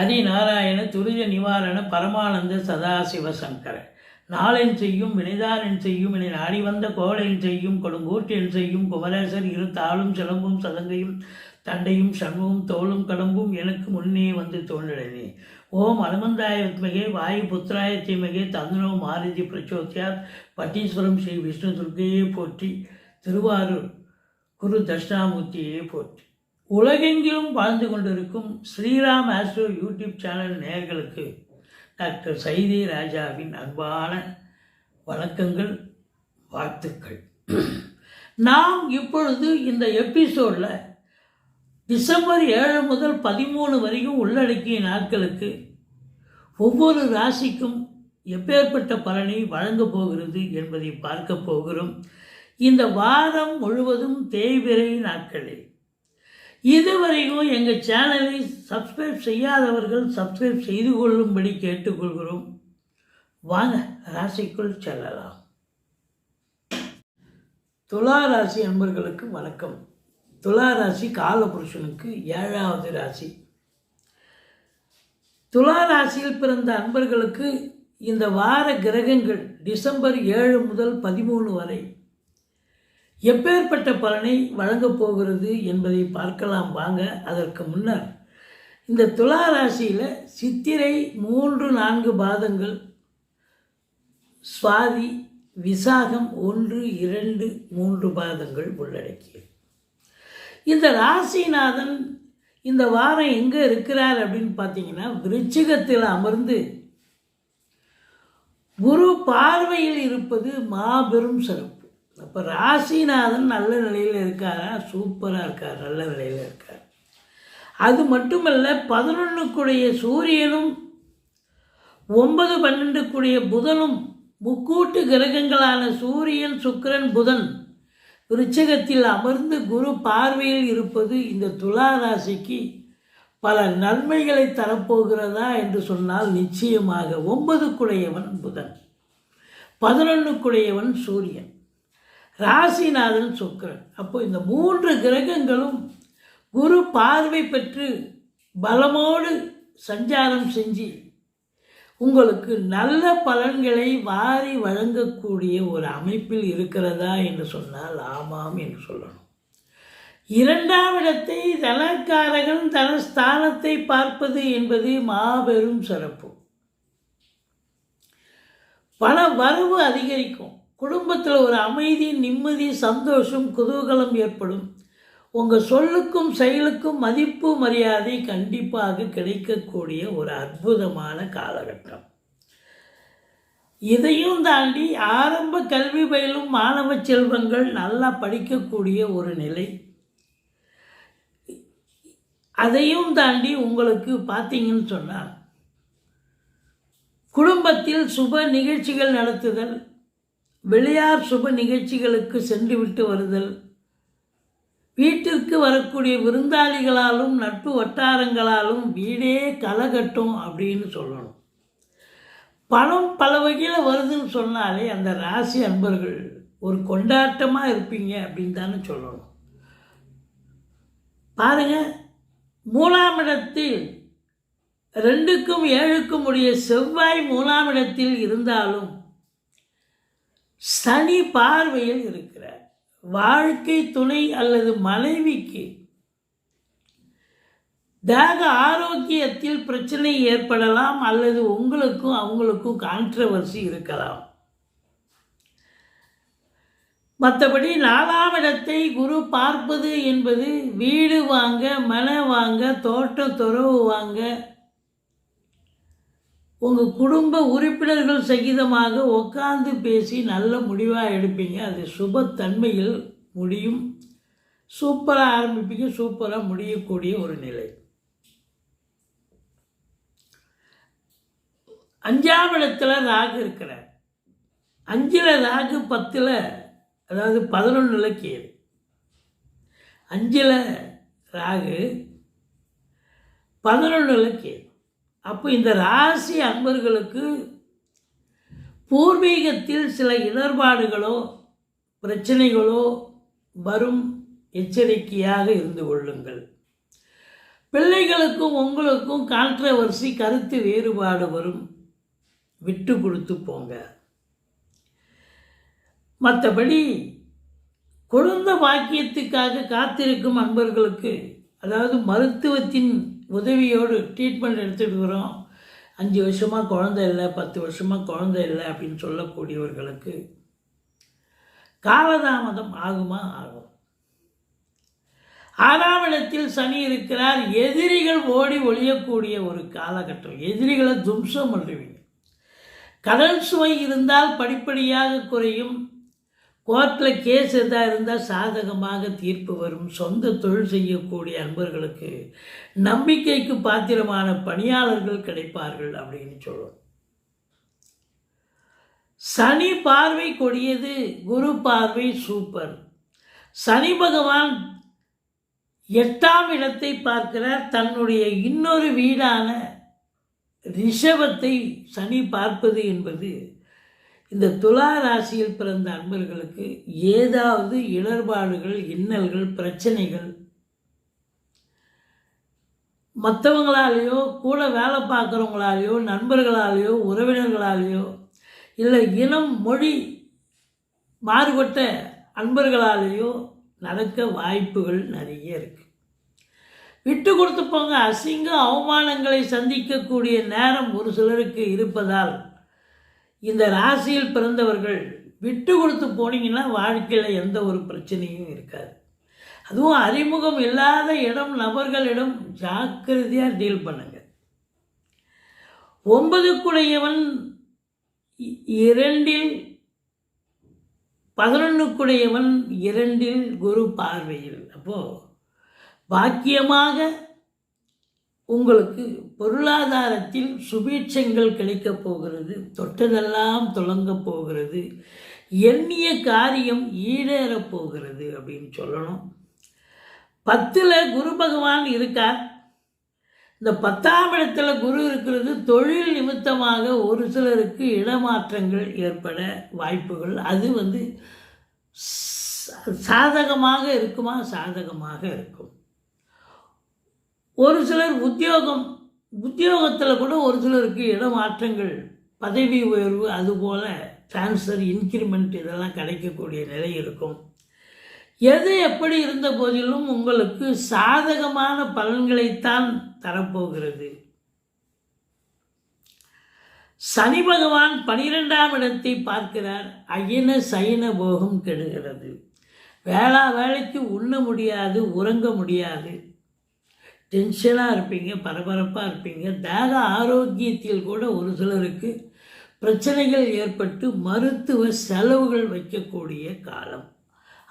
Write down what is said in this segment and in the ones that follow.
அதிநாராயண துரித நிவாரண பரமானந்த சதாசிவ சங்கர. நாளென் செய்யும் வினைதாரன் செய்யும் என நாடி வந்த கோளென் செய்யும் கொடுங்கூற்றென் செய்யும் குமரேசர் இரு தாளும் சிலம்பும் சதங்கையும் தண்டையும் சண்முகம் தோளும் கடம்பும் எனக்கு முன்னே வந்து தோன்றினே ஓம் அனுமந்தாய வித்மகே வாயு புத்திராய தீமகே தந்தனோ மாருதி பிரச்சோத்தியார் பட்டீஸ்வரம் ஸ்ரீ விஷ்ணு துர்க்கையே போற்றி திருவாரூர் குரு தட்சிணாமூர்த்தியே போற்றி. உலகெங்கிலும் வாழ்ந்து கொண்டிருக்கும் ஸ்ரீராம் ஆஸ்ட்ரோ யூடியூப் சேனல் நேயர்களுக்கு டாக்டர் சைதி ராஜாவின் அன்பான வணக்கங்கள் வாழ்த்துக்கள். நாம் இப்பொழுது இந்த எபிசோடில் டிசம்பர் ஏழு முதல் பதிமூணு வரைக்கும் உள்ளடக்கிய நாட்களுக்கு ஒவ்வொரு ராசிக்கும் எப்பேற்பட்ட பலனை வழங்கப் போகிறது என்பதை பார்க்க போகிறோம். இந்த வாரம் முழுவதும் தேய்பிரை நாட்களில் இதுவரைக்கும் எங்கள் சேனலை சப்ஸ்கிரைப் செய்யாதவர்கள் சப்ஸ்கிரைப் செய்து கொள்ளும்படி கேட்டுக்கொள்கிறோம். வாங்க ராசிக்குள் செல்லலாம். துலா ராசி அன்பர்களுக்கு வணக்கம். துலா ராசி காலபுருஷனுக்கு ஏழாவது ராசி. துலா ராசியில் பிறந்த அன்பர்களுக்கு இந்த வார கிரகங்கள் டிசம்பர் ஏழு முதல் பதிமூணு வரை எப்பேற்பட்ட பலனை வழங்கப் போகிறது என்பதை பார்க்கலாம் வாங்க. அதற்கு முன்னர் இந்த துலா ராசியில் சித்திரை மூன்று நான்கு பாதங்கள் சுவாதி விசாகம் ஒன்று இரண்டு மூன்று பாதங்கள் உள்ளடக்கியது. இந்த ராசிநாதன் இந்த வாரம் எங்கே இருக்கிறார் அப்படின்னு பார்த்தீங்கன்னா விருச்சிகத்தில் அமர்ந்து குரு பார்வையில் இருப்பது மாபெரும் சிறப்பு. அப்போ ராசிநாதன் நல்ல நிலையில் இருக்காரா? சூப்பராக இருக்கார் நல்ல நிலையில் இருக்கார். அது மட்டுமல்ல பதினொன்றுக்குடைய சூரியனும் ஒன்பது பன்னெண்டுக்குடைய புதனும் முக்கூட்டு கிரகங்களான சூரியன் சுக்கரன் புதன் விருச்சகத்தில் அமர்ந்து குரு பார்வையில் இருப்பது இந்த துலா ராசிக்கு பல நன்மைகளை தரப்போகிறதா என்று சொன்னால் நிச்சயமாக ஒன்பதுக்குடையவன் புதன் பதினொன்றுக்குடையவன் சூரியன். ராசிநாதன் சுக்கிரன். அப்போ இந்த மூன்று கிரகங்களும் குரு பார்வை பெற்று பலமோடு சஞ்சாரம் செஞ்சு உங்களுக்கு நல்ல பலன்களை வாரி வழங்கக்கூடிய ஒரு அமைப்பில் இருக்கிறதா என்று சொன்னால் ஆமாம் என்று சொல்லணும். இரண்டாம் இடத்தை தனக்காரகன் தனஸ்தானத்தை பார்ப்பது என்பது மாபெரும் சிறப்பு. பண வரவு அதிகரிக்கும். குடும்பத்தில் ஒரு அமைதி நிம்மதி சந்தோஷம் குதூகலம் ஏற்படும். உங்கள் சொல்லுக்கும் செயலுக்கும் மதிப்பு மரியாதை கண்டிப்பாக கிடைக்கக்கூடிய ஒரு அற்புதமான காலகட்டம். இதையும் தாண்டி ஆரம்ப கல்வி பயிலும் மாணவ செல்வங்கள் நல்லா படிக்கக்கூடிய ஒரு நிலை. அதையும் தாண்டி உங்களுக்கு பார்த்தீங்கன்னு சொன்னால் குடும்பத்தில் சுப நிகழ்ச்சிகள் நடத்துதல் வெளியார் சுப நிகழ்ச்சிகளுக்கு சென்றுவிட்டு வருதல். வீட்டிற்கு வரக்கூடிய விருந்தாளிகளாலும் நட்பு வட்டாரங்களாலும் வீடே களைகட்டும் அப்படின்னு சொல்லணும். பணம் பல வகையில் வருதுன்னு சொன்னாலே அந்த ராசி அன்பர்கள் ஒரு கொண்டாட்டமாக இருப்பீங்க அப்படின்னு தானே சொல்லணும். பாருங்கள் மூணாம் இடத்தில் ரெண்டுக்கும் ஏழுக்கும் உடைய செவ்வாய் மூணாம் இடத்தில் இருந்தாலும் சனி பார்வையில் இருக்கிறார். வாழ்க்கை துணை அல்லது மனைவிக்கு தேக ஆரோக்கியத்தில் பிரச்சனை ஏற்படலாம் அல்லது உங்களுக்கும் அவங்களுக்கும் கான்ட்ரவர்சி இருக்கலாம். மற்றபடி நாலாம் இடத்தை குரு பார்ப்பது என்பது வீடு வாங்க மன வாங்க தோட்டம் துறவு வாங்க உங்கள் குடும்ப உறுப்பினர்கள் சகிதமாக உட்காந்து பேசி நல்ல முடிவாக எடுப்பீங்க. அது சுபத்தன்மையில் முடியும். சூப்பராக ஆரம்பிப்பீங்க. சூப்பராக முடியக்கூடிய ஒரு நிலை. அஞ்சாம் இடத்துல ராகு இருக்கிறார். அஞ்சில் ராகு பத்தில் அதாவது பதினொன்றில் கேது. அஞ்சில் ராகு பதினொன்றில் கேது. அப்போ இந்த ராசி அன்பர்களுக்கு பூர்வீகத்தில் சில இடர்பாடுகளோ பிரச்சனைகளோ வரும் எச்சரிக்கையாக இருந்து கொள்ளுங்கள். பிள்ளைகளுக்கும் உங்களுக்கும் கான்ட்ரவர்சி கருத்து வேறுபாடு வரும். விட்டு கொடுத்து போங்க. மற்றபடி குழந்த பாக்கியத்துக்காக காத்திருக்கும் அன்பர்களுக்கு அதாவது மருத்துவத்தின் உதவியோடு ட்ரீட்மெண்ட் எடுத்துகிட்டு அஞ்சு வருஷமாக குழந்தை இல்லை பத்து வருஷமாக குழந்தை இல்லை அப்படின்னு சொல்லக்கூடியவர்களுக்கு காலதாமதம் ஆகுமா? ஆகும். ஆறாம் இடத்தில் சனி இருக்கிறார். எதிரிகள் ஓடி ஒழியக்கூடிய ஒரு காலகட்டம். எதிரிகளை தும்சம் பண்ணுவீங்க. கடல் சுவை இருந்தால் படிப்படியாக குறையும். கோர்ட்டில் கேஸ் எதாக இருந்தால் சாதகமாக தீர்ப்பு வரும். சொந்த தொழில் செய்யக்கூடிய அன்பர்களுக்கு நம்பிக்கைக்கு பாத்திரமான பணியாளர்கள் கிடைப்பார்கள் அப்படின்னு சொல்லுவோம் சனி பார்வை கொடியது குரு பார்வை சூப்பர். சனி பகவான் எட்டாம் இடத்தை பார்க்கிறார். தன்னுடைய இன்னொரு வீடான ரிஷபத்தை சனி பார்ப்பது என்பது இந்த துலா ராசியில் பிறந்த அன்பர்களுக்கு ஏதாவது இடர்பாடுகள் இன்னல்கள் பிரச்சனைகள் மற்றவங்களாலேயோ கூட வேலை பார்க்குறவங்களாலேயோ நண்பர்களாலேயோ உறவினர்களாலேயோ இல்லை இனம் மொழி மாறுபட்ட அன்பர்களாலேயோ நடக்க வாய்ப்புகள் நிறைய இருக்குது விட்டு கொடுத்து போங்க. அசிங்க அவமானங்களை சந்திக்கக்கூடிய நேரம் ஒரு சிலருக்கு இருப்பதால் இந்த ராசியில் பிறந்தவர்கள் விட்டு கொடுத்து போனீங்கன்னா வாழ்க்கையில் எந்த ஒரு பிரச்சனையும் இருக்காது. அதுவும் அறிமுகம் இல்லாத இடம் நபர்களிடம் ஜாக்கிரதையாக டீல் பண்ணுங்க. ஒன்பதுக்குடையவன் இ- இரண்டில் பதினொன்றுக்குடையவன் இரண்டில் குரு பார்வையில். அப்போது பாக்கியமாக உங்களுக்கு பொருளாதாரத்தில் சுபீட்சங்கள் கிடைக்கப் போகிறது தொட்டதெல்லாம் தொடங்கப் போகிறது எண்ணிய காரியம் ஈடேறப் போகிறது அப்படின்னு சொல்லணும். பத்தில் குரு பகவான் இருக்கார். இந்த பத்தாம் இடத்துல குரு இருக்கிறது தொழில் நிமித்தமாக ஒரு சிலருக்கு இடமாற்றங்கள் ஏற்பட வாய்ப்புகள். அது வந்து சாதகமாக இருக்குமா? சாதகமாக இருக்கும். ஒரு சிலர் உத்தியோகம் உத்தியோகத்தில் கூட ஒரு சிலருக்கு இடமாற்றங்கள் பதவி உயர்வு அதுபோல் ட்ரான்ஸ்ஃபர் இன்க்ரிமெண்ட் இதெல்லாம் கிடைக்கக்கூடிய நிலை இருக்கும். எது எப்படி இருந்த போதிலும் உங்களுக்கு சாதகமான பலன்களைத்தான் தரப்போகிறது. சனி பகவான் பனிரெண்டாம் இடத்தை பார்க்கிறார். அயின சைன போகம் கெடுகிறது. வேளா வேலைக்கு உண்ண முடியாது உறங்க முடியாது. டென்ஷனாக இருப்பீங்க பரபரப்பாக இருப்பீங்க. தேக ஆரோக்கியத்தில் கூட ஒரு சிலருக்கு பிரச்சனைகள் ஏற்பட்டு மருத்துவ செலவுகள் வைக்கக்கூடிய காலம்.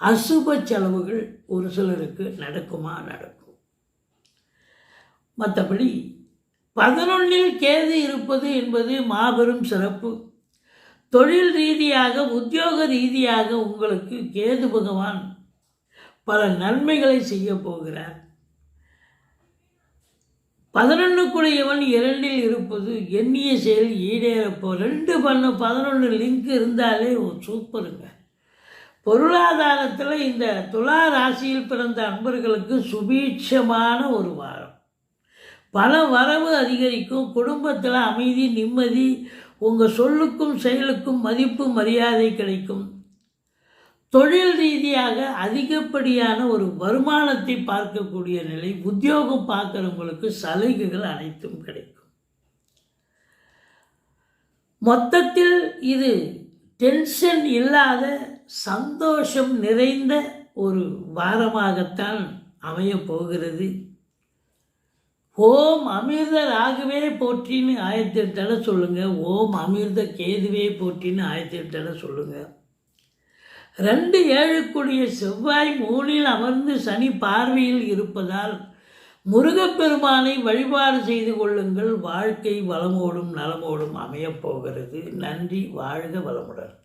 அசுப செலவுகள் ஒரு சிலருக்கு நடக்குமா நடக்கும். மற்றபடி பதினொன்றில் கேது இருப்பது என்பது மாபெரும் சிறப்பு. தொழில் ரீதியாக உத்தியோக ரீதியாக உங்களுக்கு கேது பகவான் பல நன்மைகளை செய்ய போகிறார். பதினொன்றுக்குடையவன் இரண்டில் இருப்பது எண்ணிய செயல் ஈடேறப்போ. ரெண்டு பண்ண பதினொன்று லிங்க் இருந்தாலே சூப்பருங்க. பொருளாதாரத்தில் இந்த துலா ராசியில் பிறந்த அன்பர்களுக்கு சுபீட்சமான ஒரு வாரம். பல வரவு அதிகரிக்கும் குடும்பத்தில் அமைதி நிம்மதி உங்கள் சொல்லுக்கும் செயலுக்கும் மதிப்பு மரியாதை கிடைக்கும். தொழில் ரீதியாக அதிகப்படியான ஒரு வருமானத்தை பார்க்கக்கூடிய நிலை உத்தியோகம் பார்க்குறவங்களுக்கு சலுகைகள் அனைத்தும் கிடைக்கும். மொத்தத்தில் இது டென்ஷன் இல்லாத சந்தோஷம் நிறைந்த ஒரு வாரமாகத்தான் அமையப் போகிறது. ஓம் அமிர்த ராகவே போற்றின்னு ஆயிரத்தி எட்டு சொல்லுங்கள் ஓம் அமிர்த கேதுவே போற்றின்னு ஆயிரத்தி எட்டு சொல்லுங்கள் ரெண்டு ஏழுக்குடிய செவ்வாய் மூலில் அமர்ந்து சனி பார்வையில் இருப்பதால் முருகப்பெருமானை வழிபாடு செய்து கொள்ளுங்கள். வாழ்க்கை வளமோடும் நலமோடும் அமையப் போகிறது. நன்றி. வாழ்க வளமுடன்.